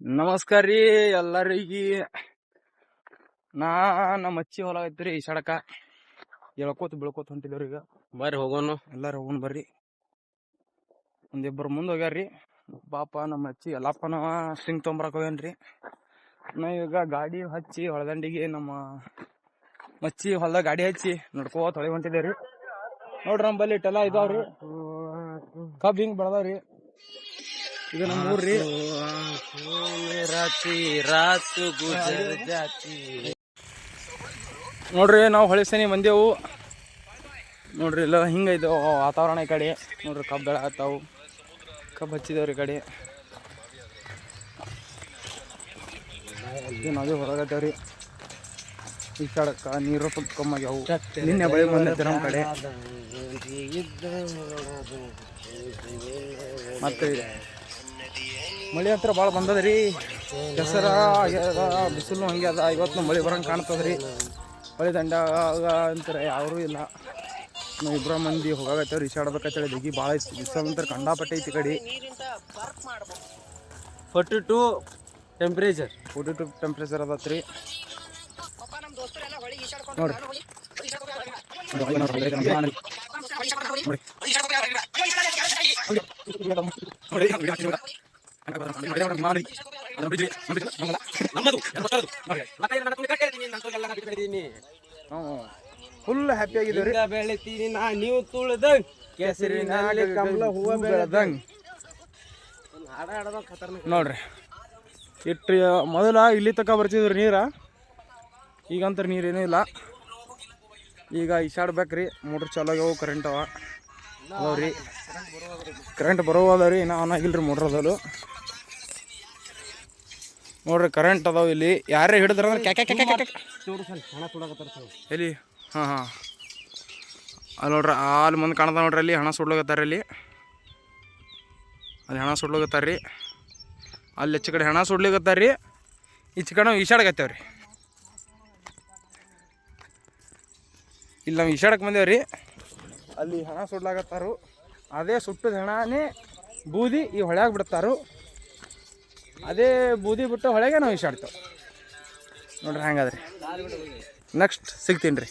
ನಮಸ್ಕಾರ ರೀ ಎಲ್ಲರಿಗೆ. ನಾ ನಮ್ಮ ಅಚ್ಚಿ ಹೊಲ ಐತ್ರಿ ಈ ಸಡಕ. ಎಳ್ಕೋತ ಬೀಳ್ಕೋತ ಹೊಂಟಿದೇವ್ರಿ ಈಗ. ಬರ್ರಿ ಹೋಗೋನು ಎಲ್ಲಾರು ಹೋಗೋಣ ಬರ್ರಿ. ಒಂದಿಬ್ಬರು ಮುಂದೆ ಹೋಗ್ಯಾರ್ರಿ. ಪಾಪ ನಮ್ಮ ಅಚ್ಚಿ ಎಲ್ಲಪ್ಪನವ ಸ್ಟ್ರಿಂಗ್ ತೊಂಬರಕ್ ಹೋಗ್ಯಾನ್ರಿ. ನಾ ಈಗ ಗಾಡಿ ಹಚ್ಚಿ ಹೊಳದಂಡಿಗೆ ನಮ್ಮ ಅಚ್ಚಿ ಹೊಲದಾಗ ಗಾಡಿ ಹಚ್ಚಿ ನಡ್ಕೋತ ಹೊಳಿ ಹೊಂಟಿದೇವ್ರಿ. ನೋಡ್ರಿ ನಮ್ಮ ಬಲ್ಲಿ ಇಟ್ಟೆಲ್ಲ ಇದಾವ್ರಿ. ಕಬ್ ಹಿಂಗ್ ಬೆಳದಾವ್ರಿ. ಇದು ನಮ್ಮ ಊರ್ರಿ. ನೋಡ್ರಿ ನಾವು ಹೊಳೆಸನಿ ಮಂದಿವು ನೋಡ್ರಿ ಇಲ್ಲ ಹಿಂಗೈತೆ ವಾತಾವರಣ ಈ ಕಡೆ. ನೋಡ್ರಿ ಕಬ್ಬು ಬೆಳೆ ಆತಾವು ಕಬ್ಬು ಹಚ್ಚಿದೇವ್ರಿ ಈ ಕಡೆ. ನಾವೇ ಹೊರಗತ್ತೇವ್ರಿ ಈ ಕಡಕ್ಕೆ ನೀರು ಸ್ವಲ್ಪ ಕಮ್ಮಾಗ್ಯಾವು ನಿನ್ನೆ ಬಳಿ ಬಂದೈತೆ ನಮ್ಮ ಕಡೆ. ಮತ್ತೆ ಮಳೆ ಹತ್ರ ಭಾಳ ಬಂದದ್ರಿ. ಹೆಸರ ಆಗ್ಯದ ಬಿಸಿಲು ಹಂಗೆ ಅದ ಇವತ್ತು ಮಳೆ ಬರಂಗೆ ರೀ ಮಳೆ ದಂಡ ಅಂತಾರೆ ಯಾರೂ ಇಲ್ಲ. ನಾವು ಇಬ್ಬರ ಮಂದಿ ಹೋಗಾಕತ್ತೇವ್ರಿ ಈಸಾಡ್ಬೇಕಂತೇಳಿ ಬಿಗಿ ಭಾಳ ಐತಿ. ಬಿಸಿಲು ಅಂತಾರೆ ಕಂಡಾಪಟ್ಟೆ ಐತಿ ಈ ಕಡೆ. Forty two temperature forty two temperature ಅದತ್ರಿ. ನೋಡ್ರಿ. ಫುಲ್ ಹ್ಯಾಪಿ ಆಗಿದ್ದೇವ್ರಿ. ಬೆಳಿತೀನಿ ನಾ ನೀವು ತುಳಿದಂಗ್ ಕೆಸರಿನಲ್ಲಿ ಕಮಲ ಹೂವ ಬೆಳೆದಂಗ್. ನೋಡ್ರಿ. ಇಟ್ಟು ಮೊದಲ ಇಲ್ಲಿ ತಕ ಬರ್ತಿದ್ರಿ ನೀರ. ಈಗಂತರ ನೀರೇನೂ ಇಲ್ಲ. ಈಗ ಇಸಾಡ್ಬೇಕ್ರಿ ಮೋಟ್ರ್ ಚಾಲೋ ಆಗ್ಯಾವು ಕರೆಂಟ್ ಅವ. ರೀ ಕರೆಂಟ್ ಬರೋವಲ್ಲ ಇನ್ನೂ ಆನ್ ರೀ ಮೋಟ್ರ್ ಅದಲು ನೋಡ್ರಿ ಕರೆಂಟ್ ಅದಾವ ಇಲ್ಲಿ. ಯಾರೇ ಹಿಡಿದ್ರ ಅಂದ್ರೆ ಎಲ್ಲಿ? ಹಾಂ ಹಾಂ. ಅಲ್ಲಿ ನೋಡ್ರಿ ಅಲ್ಲಿ ಮುಂದೆ ಕಾಣ್ತಾವ ನೋಡ್ರಿ ಅಲ್ಲಿ. ಹಣ ಸುಡ್ಲಾಗತ್ತಾರ ಅಲ್ಲಿ ಅಲ್ಲಿ ಹಣ ಸುಡ್ಲೋಗತ್ತಾರ ರೀ. ಅಲ್ಲಿ ಹೆಚ್ಚು ಕಡೆ ಹಣ ಸುಡ್ಲಿಕತ್ತಾರ ರೀ. ಈಚೆ ಕಡೆ ನಾವು ಈಶಾಡಕತ್ತೇವ್ರಿ ಇಲ್ಲಿ ನಾವು ಈಶಾಡಕ್ಕೆ ಬಂದೇವೆ ಅಲ್ಲಿ ಹಣ ಸುಡ್ಲಾಕತ್ತಾರು. ಅದೇ ಸುಟ್ಟದ ಹಣನೇ ಬೂದಿ ಈ ಹೊಳ್ಯಾಗ ಬಿಡ್ತಾರು. ಅದೇ ಬೂದಿ ಬಿಟ್ಟು ಹೊಳೆಗೆ ನಾವು ಈಸಾಡ್ತೇವೆ ನೋಡ್ರಿ ಹಂಗಾದ್ರಿ. ನೆಕ್ಸ್ಟ್ ಸಿಗ್ತೀನಿ ರೀ.